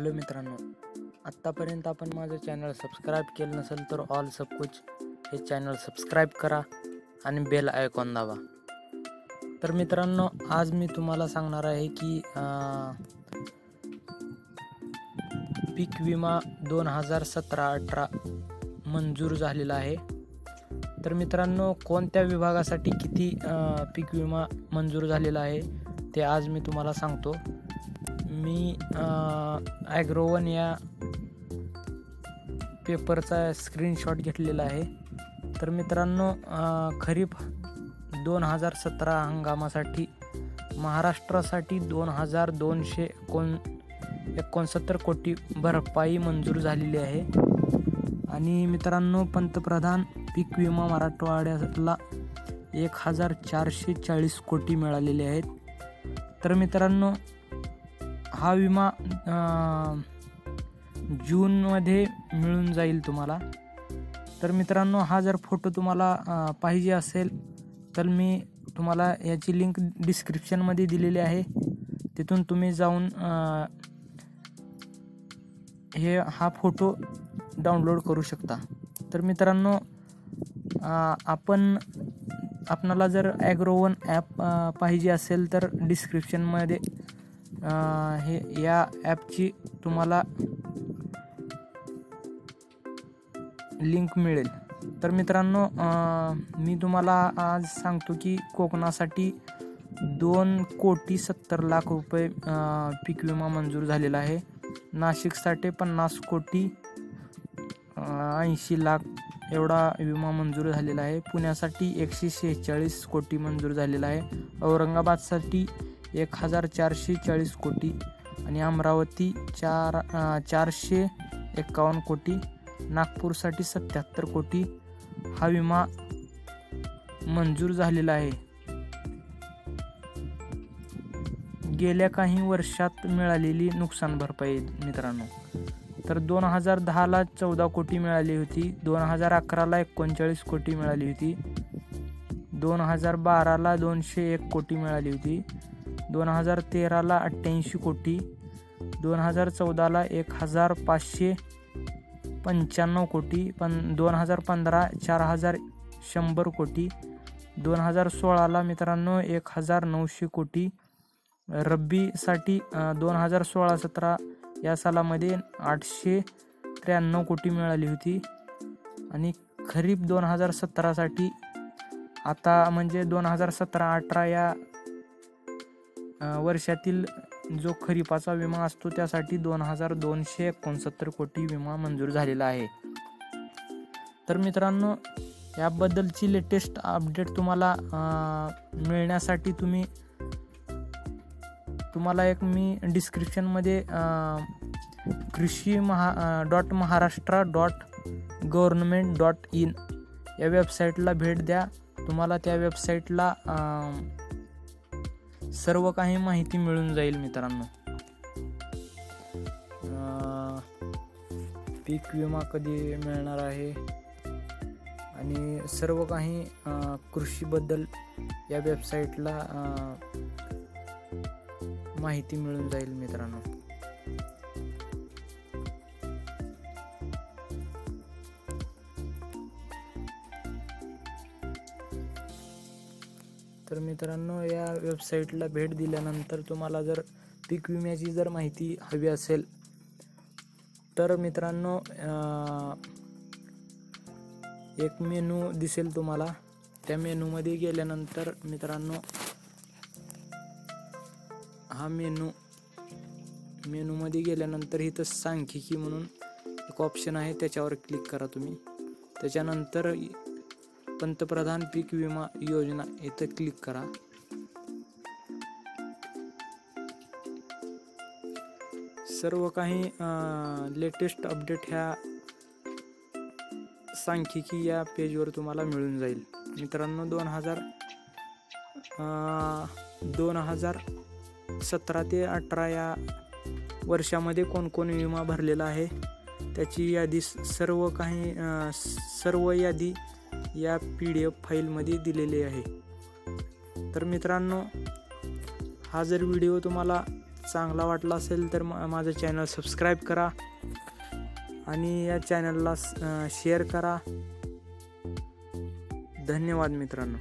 Hello मित्रांनो आत्तापर्यंत आपण माझं चॅनल सबस्क्राईब केलं नसेल तर ऑल सबकुच हे चॅनल सबस्क्राईब करा आणि बेल आयकॉन दाबा. तर मित्रांनो आज मी तुम्हाला सांगणार आहे की पीक विमा दोन हजार सतरा अठरा मंजूर झालेला आहे. तर मित्रांनो कोणत्या विभागासाठी किती पीक विमा मंजूर झालेला आहे ते आज मी तुम्हाला सांगतो. मी ॲग्रोवन या पेपरचा स्क्रीनशॉट घेतलेला आहे. तर मित्रांनो खरीप दोन हजार सतरा हंगामासाठी महाराष्ट्रासाठी दोन हजार दोनशे एकोण एकोणसत्तर कोटी भरपाई मंजूर झालेली आहे. आणि मित्रांनो पंतप्रधान पीक विमा मराठवाड्याला एक हजार चारशे चाळीस कोटी मिळालेले आहेत. तर मित्रांनो हा विमा जूनमध्ये मिळून जाईल तुम्हाला. तर मित्रांनो हा जर फोटो तुम्हाला पाहिजे असेल तर मी तुम्हाला याची लिंक डिस्क्रिप्शनमध्ये दिलेली आहे. तिथून तुम्ही जाऊन हे हा फोटो डाउनलोड करू शकता. तर मित्रांनो आपण आपणाला जर ॲग्रोवन ॲप पाहिजे असेल तर डिस्क्रिप्शनमध्ये हे या ॲपची तुम्हाला लिंक मिळेल. तर मित्रांनो मी तुम्हाला आज सांगतो की कोकणासाठी दोन कोटी सत्तर लाख रुपये पीक विमा मंजूर झालेला आहे. नाशिकसाठी पन्नास कोटी ऐंशी लाख एवढा विमा मंजूर झालेला आहे. पुण्यासाठी एकशे शेहेचाळीस कोटी मंजूर झालेला आहे. औरंगाबादसाठी एक हजार चारशे चाळीस कोटी आणि अमरावती चार चारशे एक्कावन्न कोटी नागपूरसाठी सत्याहत्तर कोटी. हा विमा मंजूर झालेला आहे. गेल्या काही वर्षात मिळालेली नुकसान भरपाई मित्रांनो. तर दोन हजार दहाला चौदा कोटी मिळाली होती. दोन हजार अकराला एकोणचाळीस कोटी मिळाली होती. दोन हजार बाराला दोनशे एक कोटी मिळाली होती. दोन हजार तेराला अठ्ठ्याऐंशी कोटी दोन हजार चौदाला एक हजार पाचशे पंच्याण्णव कोटी पण दोन हजार पंधरा चार हजार शंभर कोटी दोन हजार सोळाला मित्रांनो एक हजार नऊशे कोटी. रब्बीसाठी दोन हजार सोळा सतरा या सालामध्ये आठशे त्र्याण्णव कोटी मिळाली होती. आणि खरीप दोन हजार सतरासाठी आता म्हणजे दोन हजार सतरा अठरा या वर्षातील जो खरीपाचा विमा असतो त्यासाठी दोन हजार दोनशे एकोणसत्तर कोटी विमा मंजूर झालेला आहे. तर मित्रांनो याबद्दलची लेटेस्ट अपडेट तुम्हाला मिळण्यासाठी तुम्ही तुम्हाला एक मी डिस्क्रिप्शनमध्ये Krishi Maha dot Maharashtra dot government dot in या वेबसाईटला भेट द्या. तुम्हाला त्या वेबसाईटला सर्व काही माहिती मिळून जाईल मित्रांनो. पीक विमा कधी मिळणार आहे? आणि सर्व काही कृषीबद्दल या वेबसाईटला माहिती मिळून जाईल मित्रांनो. तर मित्रांनो या वेबसाईटला भेट दिल्यानंतर तुम्हाला जर पीक विम्याची जर माहिती हवी असेल तर मित्रांनो एक मेनू दिसेल तुम्हाला. त्या मेनूमध्ये गेल्यानंतर मित्रांनो हा मेनू मेनूमध्ये गेल्यानंतर इथं सांख्यिकी म्हणून एक ऑप्शन आहे त्याच्यावर क्लिक करा तुम्ही. त्याच्यानंतर पंतप्रधान पीक विमा योजना इथं क्लिक करा. सर्व काही लेटेस्ट अपडेट ह्या सांख्यिकी या पेजवर तुम्हाला मिळून जाईल. मित्रांनो दोन हजार दोन हजार सतरा ते अठरा या वर्षामध्ये कोणकोण विमा भरलेला आहे? त्याची यादी स- सर्व काही सर्व यादी या पी डी एफ फाईलमध्ये दिलेले आहे. तर मित्रांनो हा जर व्हिडिओ तुम्हाला चांगला वाटला असेल तर मा माझं चॅनल सबस्क्राईब करा आणि या चॅनलला शेअर करा. धन्यवाद मित्रांनो.